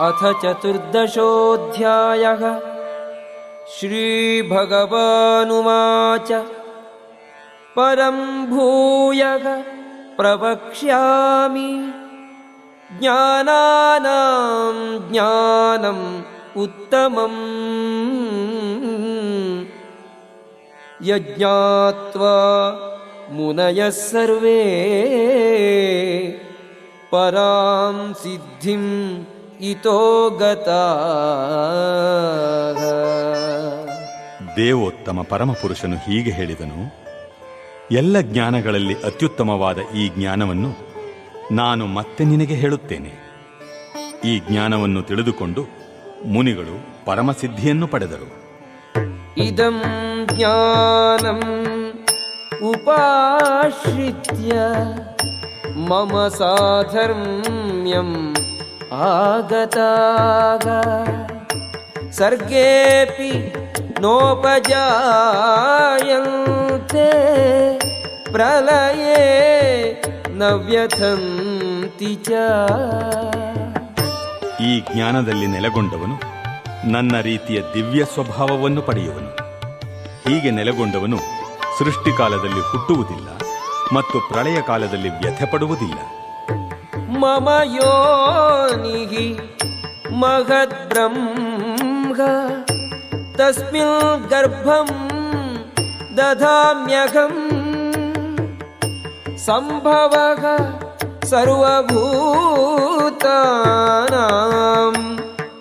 अथ चतुर्दशोऽध्यायः श्रीभगवानुवाच। परं भूयः प्रवक्ष्यामि। ज्ञानानां ज्ञानम् उत्तमम्। यज्ञात्वा मुनयः सर्वे। परां सिद्धिम् ಇತೋ ದೇವೋತ್ತಮ ಪರಮಪುರುಷನು ಹೀಗೆ ಹೇಳಿದನು ಎಲ್ಲ ಜ್ಞಾನಗಳಲ್ಲಿ ಅತ್ಯುತ್ತಮವಾದ ಈ ಜ್ಞಾನವನ್ನು ನಾನು ಮತ್ತೆ ನಿನಗೆ ಹೇಳುತ್ತೇನೆ. ಈ ಜ್ಞಾನವನ್ನು ತಿಳಿದುಕೊಂಡು ಮುನಿಗಳು ಪರಮಸಿದ್ಧಿಯನ್ನು ಪಡೆದರು. ಇದಂ ಜ್ಞಾನಂ ಉಪಾಶ್ರಿತ್ಯ ಮಮ ಸಾಧರ್ಮ್ಯಂ आगताः सर्गेऽपि नोपजायन्ते प्रलये न व्यथन्ति च ಈ ಜ್ಞಾನದಲ್ಲಿ ನೆಲೆಗೊಂಡವನು ನನ್ನ ರೀತಿಯ ದಿವ್ಯ ಸ್ವಭಾವವನ್ನು ಪಡೆಯುವನು ಹೀಗೆ ನೆಲೆಗೊಂಡವನು ಸೃಷ್ಟಿಕಾಲದಲ್ಲಿ ಹುಟ್ಟುವುದಿಲ್ಲ ಮತ್ತು ಪ್ರಳಯ ಕಾಲದಲ್ಲಿ ವ್ಯಥೆ ಪಡುವುದಿಲ್ಲ మమయోని మహద్బ్రహ్మ గర్భం దదామ్యహం సంభవ సర్వభూతానాం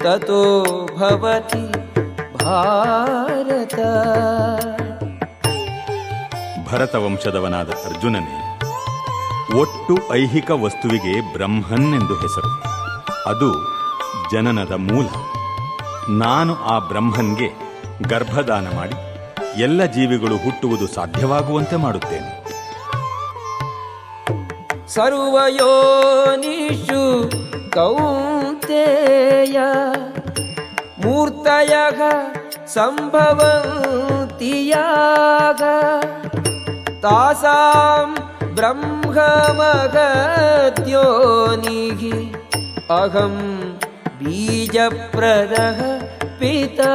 భారత భవతి ಭಾರತ ಭರತವಂಶದವನಾದ ಒಟ್ಟು ಐಹಿಕ ವಸ್ತುವಿಗೆ ಬ್ರಹ್ಮನ್ ಎಂದು ಹೆಸರು. ಅದು ಜನನದ ಮೂಲ. ನಾನು ಆ ಬ್ರಹ್ಮನ್ಗೆ ಗರ್ಭದಾನ ಮಾಡಿ ಎಲ್ಲ ಜೀವಿಗಳು ಹುಟ್ಟುವುದು ಸಾಧ್ಯವಾಗುವಂತೆ ಮಾಡುತ್ತೇನೆ. ಸರ್ವಯೋನಿಷು ಕೌಂತೆಯ ಮೂರ್ತಯ ಸಂಭವಂತಿಯಾಗ ತಾಸಾಂ ಬ್ರಹ್ಮ ब्रह्ममगद्योनिः अहं बीजप्रदः पिता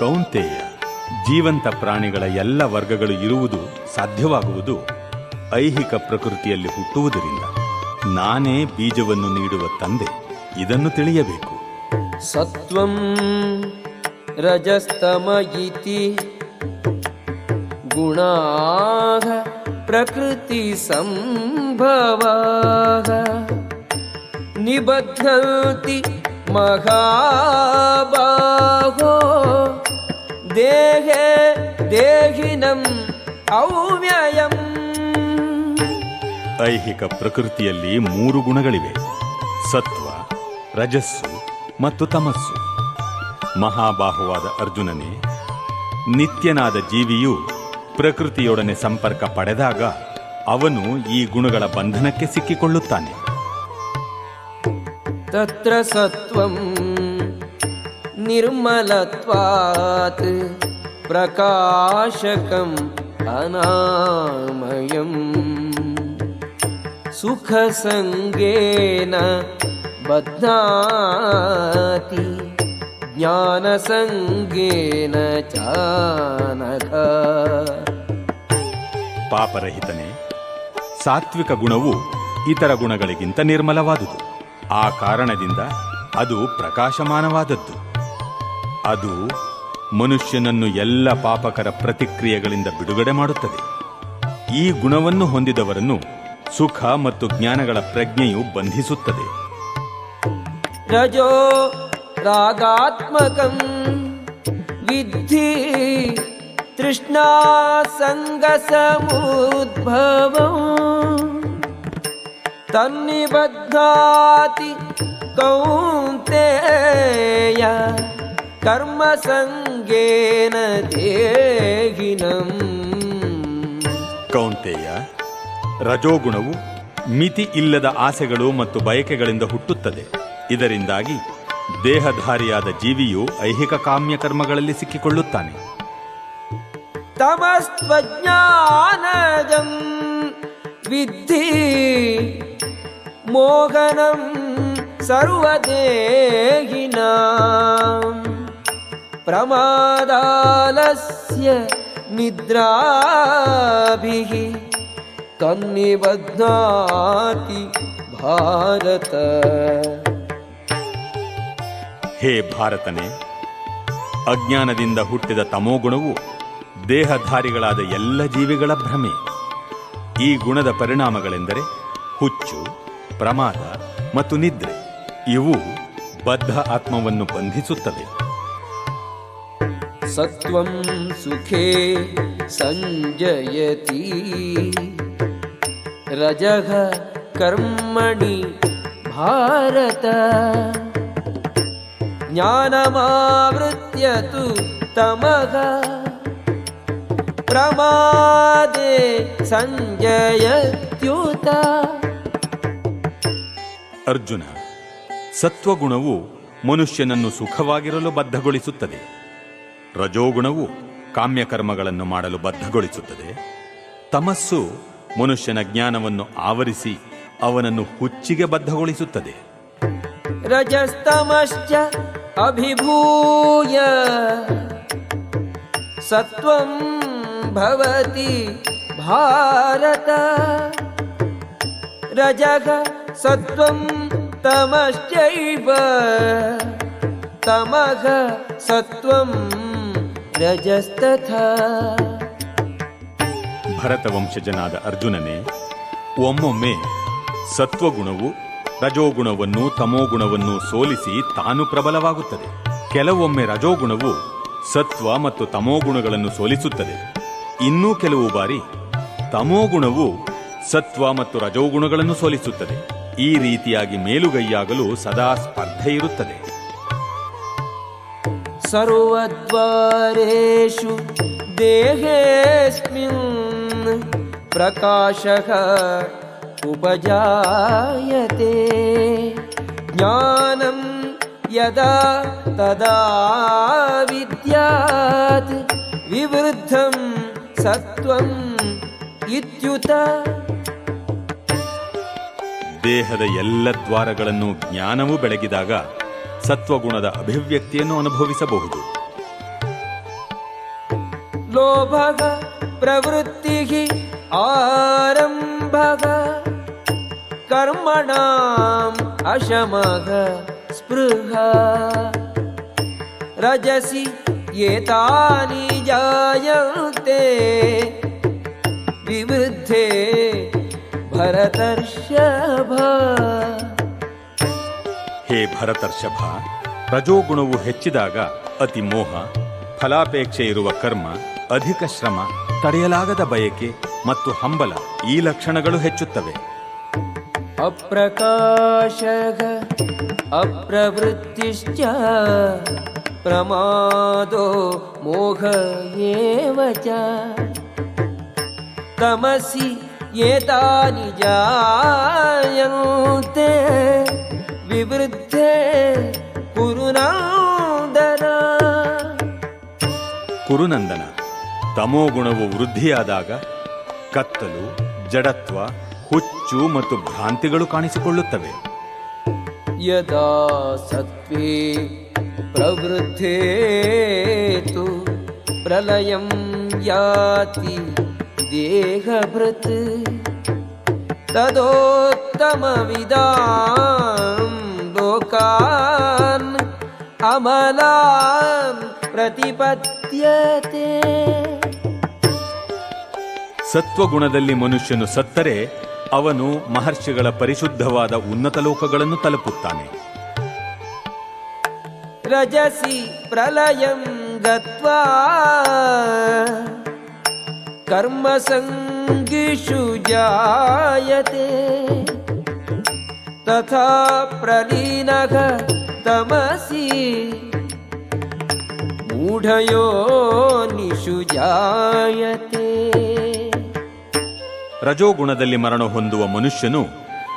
ಕೌಂತೆಯ ಜೀವಂತ ಪ್ರಾಣಿಗಳ ಎಲ್ಲ ವರ್ಗಗಳು ಇರುವುದು ಸಾಧ್ಯವಾಗುವುದು ಐಹಿಕ ಪ್ರಕೃತಿಯಲ್ಲಿ ಹುಟ್ಟುವುದರಿಂದ ನಾನೇ ಬೀಜವನ್ನು ನೀಡುವ ತಂದೆ ಇದನ್ನು ತಿಳಿಯಬೇಕು सत्त्वं रजस्तम इति गुणाः प्रकृतिसम्भवाः निबध्नन्ति महाबाहो देहे देहिनम् ಅವ್ಯಯಂ ಐಹಿಕ ಪ್ರಕೃತಿಯಲ್ಲಿ ಮೂರು ಗುಣಗಳಿವೆ ಸತ್ವ ರಜಸ್ಸು ಮತ್ತು ತಮಸ್ಸು ಮಹಾಬಾಹುವಾದ ಅರ್ಜುನನೇ ನಿತ್ಯನಾದ ಜೀವಿಯು ಪ್ರಕೃತಿಯೊಡನೆ ಸಂಪರ್ಕ ಪಡೆದಾಗ ಅವನು ಈ ಗುಣಗಳ ಬಂಧನಕ್ಕೆ ಸಿಕ್ಕಿಕೊಳ್ಳುತ್ತಾನೆ. ತತ್ರ ಸತ್ವಂ ನಿರ್ಮಲತ್ವಾತ್ ಪ್ರಕಾಶಕಂ ಅನಾಮಯಂ. ಬದ್ನಾತಿ ಜ್ಞಾನ ಸಂಗೇನ ಚಾ ಪಾಪರಹಿತನೇ, ಸಾತ್ವಿಕ ಗುಣವು ಇತರ ಗುಣಗಳಿಗಿಂತ ನಿರ್ಮಲವಾದುದು. ಆ ಕಾರಣದಿಂದ ಅದು ಪ್ರಕಾಶಮಾನವಾದದ್ದು. ಅದು ಮನುಷ್ಯನನ್ನು ಎಲ್ಲ ಪಾಪಕರ ಪ್ರತಿಕ್ರಿಯೆಗಳಿಂದ ಬಿಡುಗಡೆ ಮಾಡುತ್ತದೆ. ಈ ಗುಣವನ್ನು ಹೊಂದಿದವರನ್ನು ಸುಖ ಮತ್ತು ಜ್ಞಾನಗಳ ಪ್ರಜ್ಞೆಯು ಬಂಧಿಸುತ್ತದೆ. ರಜೋ ರಾಗಾತ್ಮಕಂ ವಿಧಿ तृष्णासङ्गसमुद्भवम् तन्निबध्नाति कौन्तेय कर्मसङ्गेन देहिनम् ಕೌಂತೆಯ ರಜೋಗುಣವು ಮಿತಿ ಇಲ್ಲದ ಆಸೆಗಳು ಮತ್ತು ಬಯಕೆಗಳಿಂದ ಹುಟ್ಟುತ್ತದೆ ಇದರಿಂದಾಗಿ ದೇಹಧಾರಿಯಾದ ಜೀವಿಯು ಐಹಿಕ ಕಾಮ್ಯ ಕರ್ಮಗಳಲ್ಲಿ ಸಿಕ್ಕಿಕೊಳ್ಳುತ್ತಾನೆ तमस्त्वज्ञानजं विद्धि मोहनं सर्वदेहिनां प्रमादालस्य निद्राभिः तन्निबध्नाति भारत ಹೇ ಭಾರತನೇ ಅಜ್ಞಾನದಿಂದ ಹುಟ್ಟಿದ ತಮೋಗುಣವು ದೇಹಧಾರಿಗಳಾದ ಎಲ್ಲ ಜೀವಿಗಳ ಭ್ರಮೆ. ಈ ಗುಣದ ಪರಿಣಾಮಗಳೆಂದರೆ ಹುಚ್ಚು, ಪ್ರಮಾದ ಮತ್ತು ನಿದ್ರೆ. ಇವು ಬದ್ಧ ಆತ್ಮವನ್ನು ಬಂಧಿಸುತ್ತವೆ. ಸತ್ವಂ ಸುಖೇ ಸಂಜಯತಿ. ರಜಃ ಕರ್ಮಣಿ ಭಾರತ. ಜ್ಞಾನಮಾವೃತ್ಯತು ತಮಗ प्रमादे सञ्जयत्युत ಅರ್ಜುನ ಸತ್ವಗುಣವು ಮನುಷ್ಯನನ್ನು ಸುಖವಾಗಿರಲು ಬದ್ಧಗೊಳಿಸುತ್ತದೆ ರಜೋಗುಣವು ಕಾಮ್ಯಕರ್ಮಗಳನ್ನು ಮಾಡಲು ಬದ್ಧಗೊಳಿಸುತ್ತದೆ ತಮಸ್ಸು ಮನುಷ್ಯನ ಜ್ಞಾನವನ್ನು ಆವರಿಸಿ ಅವನನ್ನು ಹುಚ್ಚಿಗೆ ಬದ್ಧಗೊಳಿಸುತ್ತದೆ रजस्तमश्च अभिभूय सत्त्वं भवति भारत रजः सत्त्वं तमश्चैव तमः सत्त्वं रजस्तथा ಭರತವಂಶಜನಾದ ಅರ್ಜುನನೇ ಒಮ್ಮೊಮ್ಮೆ ಸತ್ವಗುಣವು ರಜೋಗುಣವನ್ನು ತಮೋಗುಣವನ್ನು ಸೋಲಿಸಿ ತಾನು ಪ್ರಬಲವಾಗುತ್ತದೆ ಕೆಲವೊಮ್ಮೆ ರಜೋಗುಣವು ಸತ್ವ ಮತ್ತು ತಮೋಗುಣಗಳನ್ನು ಸೋಲಿಸುತ್ತದೆ ಇನ್ನೂ ಕೆಲವು ಬಾರಿ ತಮೋಗುಣವು ಸತ್ವ ಮತ್ತು ರಜೋಗುಣಗಳನ್ನು ಸೋಲಿಸುತ್ತದೆ. ಈ ರೀತಿಯಾಗಿ ಮೇಲುಗೈಯಾಗಲು ಸದಾ ಸ್ಪರ್ಧೆ ಇರುತ್ತದೆ. ಸರ್ವದ್ವಾರೇಷು ದೇಹೇಸ್ಮಿನ್ ಪ್ರಕಾಶಃ ಉಪಜಾಯತೆ. ಜ್ಞಾನಂ ಯದಾ ತದಾ ವಿದ್ಯಾತ್. ವಿವೃದ್ಧಂ ಸತ್ವಂ ಇತ್ಯುತ. ದೇಹದ ಎಲ್ಲ ದ್ವಾರಗಳನ್ನು ಜ್ಞಾನವು ಬೆಳಗಿದಾಗ ಸತ್ವಗುಣದ ಅಭಿವ್ಯಕ್ತಿಯನ್ನು ಅನುಭವಿಸಬಹುದು. ಲೋಭಗ ಪ್ರವೃತ್ತಿ ಆರಂಭಗ. ಕರ್ಮಣ ಅಶಮಗ ಸ್ಪೃಹ. ರಜಸಿ ಏತಾನಿ ಜಾಯ. ಭರತೆ ವಿವೃದ್ಧೆ ಭರತರ್ಷಭ. ಹೇ ಭರತರ್ಷಭ ರಜೋಗುಣವು ಹೆಚ್ಚಿದಾಗ ಅತಿ ಮೋಹ ಫಲಾಪೇಕ್ಷೆ ಇರುವ ಕರ್ಮ ಅಧಿಕ ಶ್ರಮ ತಡೆಯಲಾಗದ ಬಯಕೆ ಮತ್ತು ಹಂಬಲ ಈ ಲಕ್ಷಣಗಳು ಹೆಚ್ಚುತ್ತವೆ. ಅಪ್ರಕಾಶ ಅಪ್ರವೃತ್ತಿಶ್ಚ. प्रमादो मोह एव च तमसि एतानि जायन्ते विवृद्धे कुरु नन्दन ಕುರುನಂದನ ತಮೋಗುಣವು ವೃದ್ಧಿಯಾದಾಗ ಕತ್ತಲು ಜಡತ್ವ ಹುಚ್ಚು ಮತ್ತು ಭ್ರಾಂತಿಗಳು ಕಾಣಿಸಿಕೊಳ್ಳುತ್ತವೆ यदा सत्त्वे प्रवृद्धे तु प्रलयं याति देहभृत् तदोत्तमविदां लोकान् अमलान् प्रतिपद्यते ಸತ್ವಗುಣದಲ್ಲಿ ಮನುಷ್ಯನು ಸತ್ತರೆ ಅವನು ಮಹರ್ಷಿಗಳ ಪರಿಶುದ್ಧವಾದ ಉನ್ನತ ಲೋಕಗಳನ್ನು ತಲುಪುತ್ತಾನೆ रजसि प्रलयं गत्वा कर्मसङ्गिषु जायते तथा प्रलीनः तमसि मूढयोनिषु जायते ರಜೋಗುಣದಲ್ಲಿ ಮರಣ ಹೊಂದುವ ಮನುಷ್ಯನು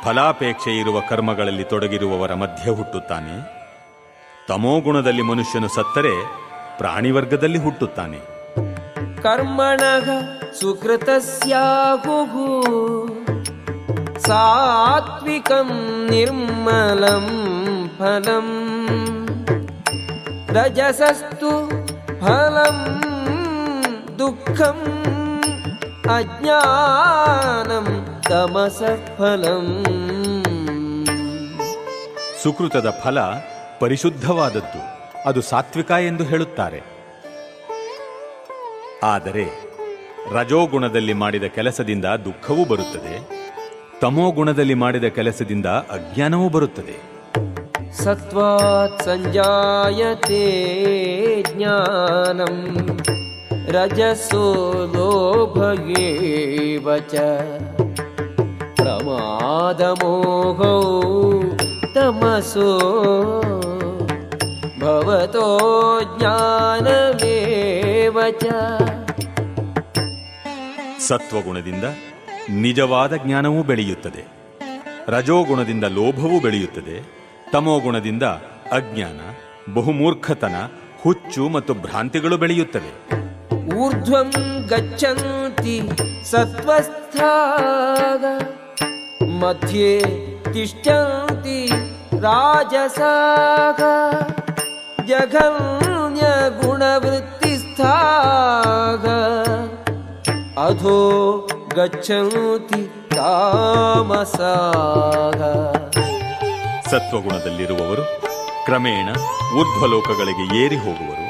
ಫಲಾಪೇಕ್ಷೆ ಇರುವ ಕರ್ಮಗಳಲ್ಲಿ ತೊಡಗಿರುವವರ ಮಧ್ಯೆ ಹುಟ್ಟುತ್ತಾನೆ ತಮೋಗುಣದಲ್ಲಿ ಮನುಷ್ಯನು ಸತ್ತರೆ ಪ್ರಾಣಿವರ್ಗದಲ್ಲಿ ಹುಟ್ಟುತ್ತಾನೆ. ಕರ್ಮಣಃ ಸುಕೃತ ಸಾತ್ವಿಕಂ ನಿರ್ಮಲಂ ಫಲಂ. ರಜಸಸ್ತು ಫಲಂ ದುಃಖಂ ಅಜ್ಞಾನಂ ತಮಸ ಫಲಂ. ಸುಕೃತದ ಫಲ ಪರಿಶುದ್ಧವಾದದ್ದು. ಅದು ಸಾತ್ವಿಕ ಎಂದು ಹೇಳುತ್ತಾರೆ. ಆದರೆ ರಜೋಗುಣದಲ್ಲಿ ಮಾಡಿದ ಕೆಲಸದಿಂದ ದುಃಖವೂ ಬರುತ್ತದೆ. ತಮೋಗುಣದಲ್ಲಿ ಮಾಡಿದ ಕೆಲಸದಿಂದ ಅಜ್ಞಾನವೂ ಬರುತ್ತದೆ. ಸತ್ವಾತ್ ಸಂಜಾಯತೆ ಜ್ಞಾನಂ ರಜಸೋ ಲೋಭಗೇವಚ ಪ್ರಮಾದಮೋಹೌ तमसो भवतो ज्ञानमेव च ಸತ್ವಗುಣದಿಂದ ನಿಜವಾದ ಜ್ಞಾನವೂ ಬೆಳೆಯುತ್ತದೆ ರಜೋಗುಣದಿಂದ ಲೋಭವೂ ಬೆಳೆಯುತ್ತದೆ ತಮೋಗುಣದಿಂದ ಅಜ್ಞಾನ ಬಹುಮೂರ್ಖತನ ಹುಚ್ಚು ಮತ್ತು ಭ್ರಾಂತಿಗಳು ಬೆಳೆಯುತ್ತವೆ ऊर्ध्वं गच्छन्ति सत्त्वस्थाः मध्ये तिष्ठन्ति राजसाः जघन्यगुणवृत्तिस्थाः अधो गच्छन्ति तामसाः ಸತ್ವಗುಣದಲ್ಲಿರುವವರು ಕ್ರಮೇಣ ಊರ್ಧ್ವಲೋಕಗಳಿಗೆ ಏರಿ ಹೋಗುವರು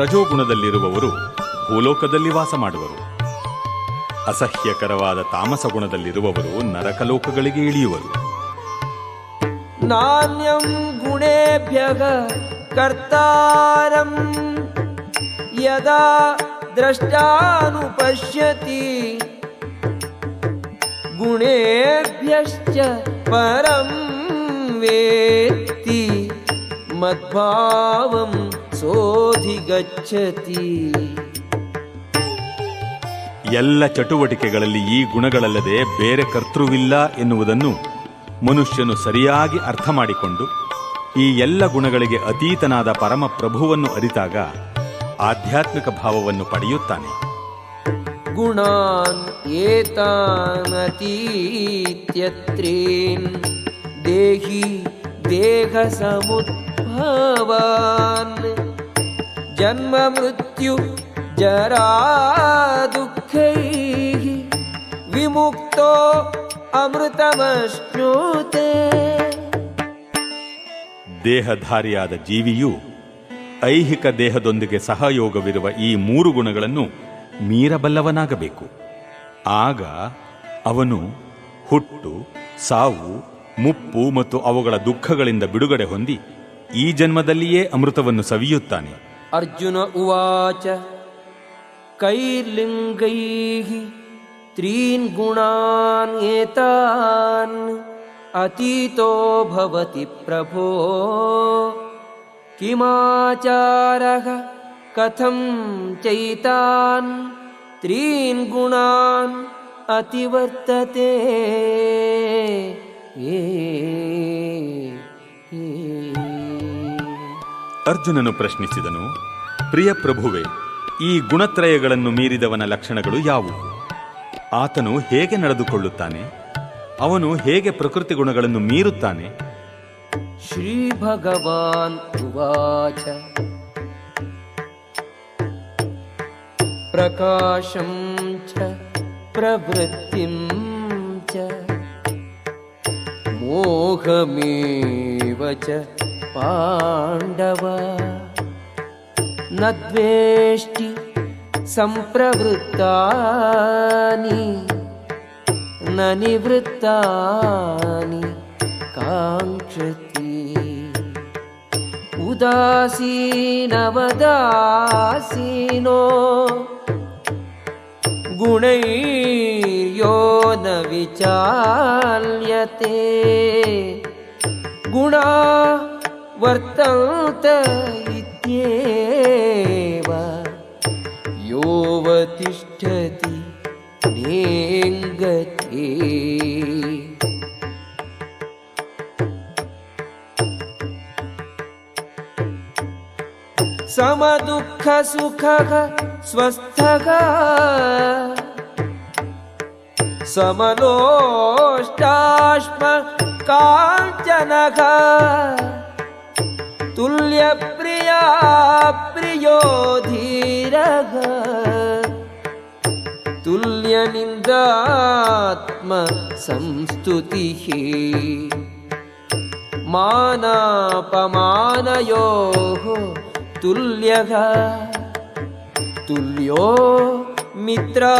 ರಜೋಗುಣದಲ್ಲಿರುವವರು ಭೂಲೋಕದಲ್ಲಿ ವಾಸ ಮಾಡುವರು ಅಸಹ್ಯಕರವಾದ ತಾಮಸ ಗುಣದಲ್ಲಿರುವವರು ನರಕಲೋಕಗಳಿಗೆ ಇಳಿಯುವರು नान्यं गुणेभ्यः कर्तारं यदा द्रष्टानुपश्यति गुणेभ्यश्च परं वेत्ति मद्भावं सोऽधिगच्छति ಎಲ್ಲ ಚಟುವಟಿಕೆಗಳಲ್ಲಿ ಈ ಗುಣಗಳಲ್ಲದೆ ಬೇರೆ ಕರ್ತೃವಿಲ್ಲ ಎನ್ನುವುದನ್ನು ಮನುಷ್ಯನು ಸರಿಯಾಗಿ ಅರ್ಥ ಮಾಡಿಕೊಂಡು ಈ ಎಲ್ಲ ಗುಣಗಳಿಗೆ ಅತೀತನಾದ ಪರಮ ಪ್ರಭುವನ್ನು ಅರಿತಾಗ ಆಧ್ಯಾತ್ಮಿಕ ಭಾವವನ್ನು ಪಡೆಯುತ್ತಾನೆ. ಗುಣಾನ್ ಏತಾನತೀತ್ಯತ್ರೀನ್ ದೇಹಿ ದೇಹ ಸಮುದ್ಭವಾನ್ ಜನ್ಮ ಮೃತ್ಯು ಜರಾ ದುಃಖೈ ವಿಮುಕ್ತೋ ಅಮೃತಮಶ್ನೂತೆ ದೇಹಧಾರಿಯಾದ ಜೀವಿಯು ಐಹಿಕ ದೇಹದೊಂದಿಗೆ ಸಹಯೋಗವಿರುವ ಈ ಮೂರು ಗುಣಗಳನ್ನು ಮೀರಬಲ್ಲವನಾಗಬೇಕು. ಆಗ ಅವನು ಹುಟ್ಟು ಸಾವು ಮುಪ್ಪು ಮತ್ತು ಅವುಗಳ ದುಃಖಗಳಿಂದ ಬಿಡುಗಡೆ ಹೊಂದಿ ಈ ಜನ್ಮದಲ್ಲಿಯೇ ಅಮೃತವನ್ನು ಸವಿಯುತ್ತಾನೆ. ಅರ್ಜುನ ಉವಾಚ ಕೈಲಿಂಗೈ त्रीन् गुणान् एतान् अतीतो भवति प्रभो किमाचारः कथं चैतान् त्रीन् गुणान् अतिवर्तते ಅರ್ಜುನನು ಪ್ರಶ್ನಿಸಿದನು ಪ್ರಿಯ ಪ್ರಭುವೆ ಈ ಗುಣತ್ರಯಗಳನ್ನು ಮೀರಿದವನ ಲಕ್ಷಣಗಳು ಯಾವುವು ಆತನು ಹೇಗೆ ನಡೆದುಕೊಳ್ಳುತ್ತಾನೆ ಅವನು ಹೇಗೆ ಪ್ರಕೃತಿ ಗುಣಗಳನ್ನು ಮೀರುತ್ತಾನೆ श्रीभगवान् उवाच प्रकाशं च प्रवृत्तिं च मोहमेव च पाण्डव न द्वेष्टि सम्प्रवृत्तानि न निवृत्तानि काङ्क्षति। उदासीनवदासीनो गुणैर्यो न विचाल्यते। गुणा वर्तन्त इत्येव योऽवतिष्ठति नेङ्गते। समदुःखसुखः स्वस्थः। समलोष्टाश्म काञ्चनः तुल्यप्रिया प्रियो धीरः तुल्यनिन्दात्मसंस्तुतिः मानापमानयोः तुल्यः तुल्यो मित्रारिपक्षयोः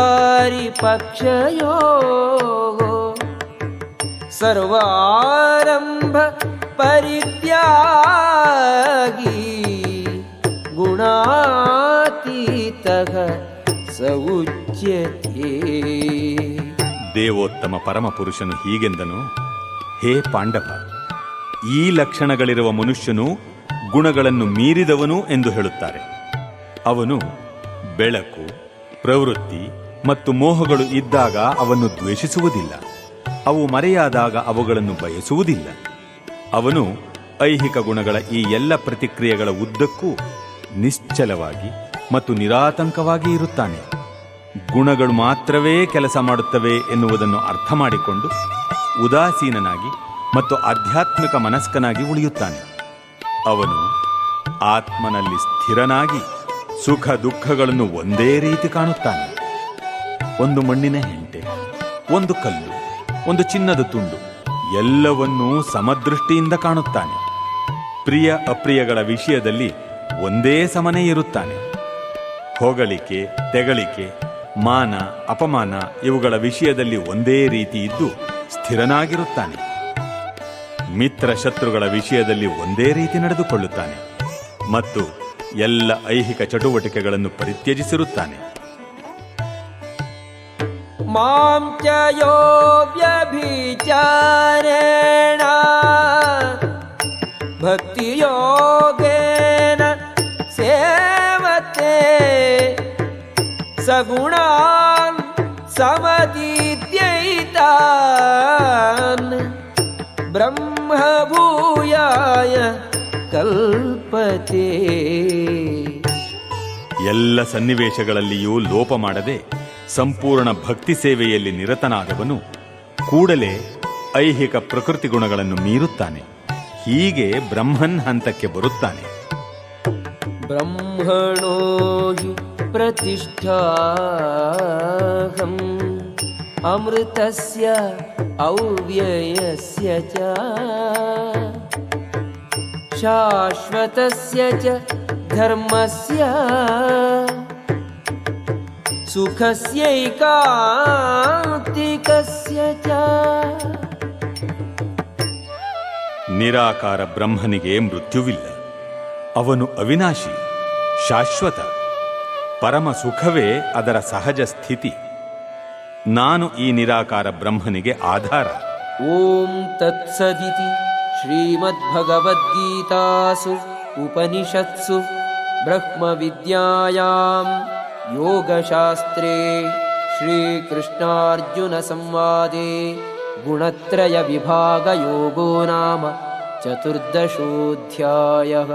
सर्वारम्भ परित्यागी गुणातीतः स ದೇವೋತ್ತಮ ದೇವೋತ್ತಮ ಪರಮಪುರುಷನು ಹೀಗೆಂದನು, ಹೇ ಪಾಂಡವ, ಈ ಲಕ್ಷಣಗಳಿರುವ ಮನುಷ್ಯನು ಗುಣಗಳನ್ನು ಮೀರಿದವನು ಎಂದು ಹೇಳುತ್ತಾರೆ. ಅವನು ಬೆಳಕು, ಪ್ರವೃತ್ತಿ ಮತ್ತು ಮೋಹಗಳು ಇದ್ದಾಗ ಅವನ್ನು ದ್ವೇಷಿಸುವುದಿಲ್ಲ. ಅವು ಮರೆಯಾದಾಗ ಅವುಗಳನ್ನು ಬಯಸುವುದಿಲ್ಲ. ಅವನು ಐಹಿಕ ಗುಣಗಳ ಈ ಎಲ್ಲ ಪ್ರತಿಕ್ರಿಯೆಗಳ ಉದ್ದಕ್ಕೂ ನಿಶ್ಚಲವಾಗಿ ಮತ್ತು ನಿರಾತಂಕವಾಗಿ ಇರುತ್ತಾನೆ. ಗುಣಗಳು ಮಾತ್ರವೇ ಕೆಲಸ ಮಾಡುತ್ತವೆ ಎನ್ನುವುದನ್ನು ಅರ್ಥ ಮಾಡಿಕೊಂಡು ಉದಾಸೀನನಾಗಿ ಮತ್ತು ಆಧ್ಯಾತ್ಮಿಕ ಮನಸ್ಕನಾಗಿ ಉಳಿಯುತ್ತಾನೆ. ಅವನು ಆತ್ಮನಲ್ಲಿ ಸ್ಥಿರನಾಗಿ ಸುಖ ದುಃಖಗಳನ್ನು ಒಂದೇ ರೀತಿ ಕಾಣುತ್ತಾನೆ. ಒಂದು ಮಣ್ಣಿನ ಹೆಂಟೆ, ಒಂದು ಕಲ್ಲು, ಒಂದು ಚಿನ್ನದ ತುಂಡು ಎಲ್ಲವನ್ನೂ ಸಮದೃಷ್ಟಿಯಿಂದ ಕಾಣುತ್ತಾನೆ. ಪ್ರಿಯ ಅಪ್ರಿಯಗಳ ವಿಷಯದಲ್ಲಿ ಒಂದೇ ಸಮನೆ ಇರುತ್ತಾನೆ. ಹೊಗಳಿಕೆ ತೆಗಳಿಕೆ ಮಾನ, ಅಪಮಾನ ಇವುಗಳ ವಿಷಯದಲ್ಲಿ ಒಂದೇ ರೀತಿ ಇದ್ದು ಸ್ಥಿರನಾಗಿರುತ್ತಾನೆ. ಮಿತ್ರ ಶತ್ರುಗಳ ವಿಷಯದಲ್ಲಿ ಒಂದೇ ರೀತಿ ನಡೆದುಕೊಳ್ಳುತ್ತಾನೆ ಮತ್ತು ಎಲ್ಲ ಐಹಿಕ ಚಟುವಟಿಕೆಗಳನ್ನು ಪರಿತ್ಯಜಿಸಿರುತ್ತಾನೆ. मां सगुणान् समतीत्यैतान् ब्रह्मभूयाय कल्पते ಎಲ್ಲ ಸನ್ನಿವೇಶಗಳಲ್ಲಿಯೂ ಲೋಪ ಮಾಡದೆ ಸಂಪೂರ್ಣ ಭಕ್ತಿ ಸೇವೆಯಲ್ಲಿ ನಿರತನಾದವನು ಕೂಡಲೇ ಐಹಿಕ ಪ್ರಕೃತಿ ಗುಣಗಳನ್ನು ಮೀರುತ್ತಾನೆ ಹೀಗೆ ಬ್ರಹ್ಮನ್ ಹಂತಕ್ಕೆ ಬರುತ್ತಾನೆ ब्रह्मणो हि प्रतिष्ठाहम् अमृतस्य औव्ययस्य च शाश्वतस्य च धर्मस्य सुखस्यैकान्तिकस्य च ನಿರಾಕಾರ ಬ್ರಹ್ಮನಿಗೆ ಮೃತ್ಯುವಿಲ್ಲ ಅವನು ಅವಿನಾಶಿ ಶಾಶ್ವತ ಪರಮ ಸುಖವೇ ಅದರ ಸಹಜ ಸ್ಥಿತಿ ನಾನು ಈ ನಿರಾಕಾರ ಬ್ರಹ್ಮನಿಗೆ ಆಧಾರ ॐ तत्सदिति श्रीमद्भगवद्गीतासु उपनिषत्सु ब्रह्मविद्यायां योगशास्त्रे श्रीकृष्णार्जुनसंवादे गुणत्रयविभागयोगो नाम चतुर्दशोऽध्यायः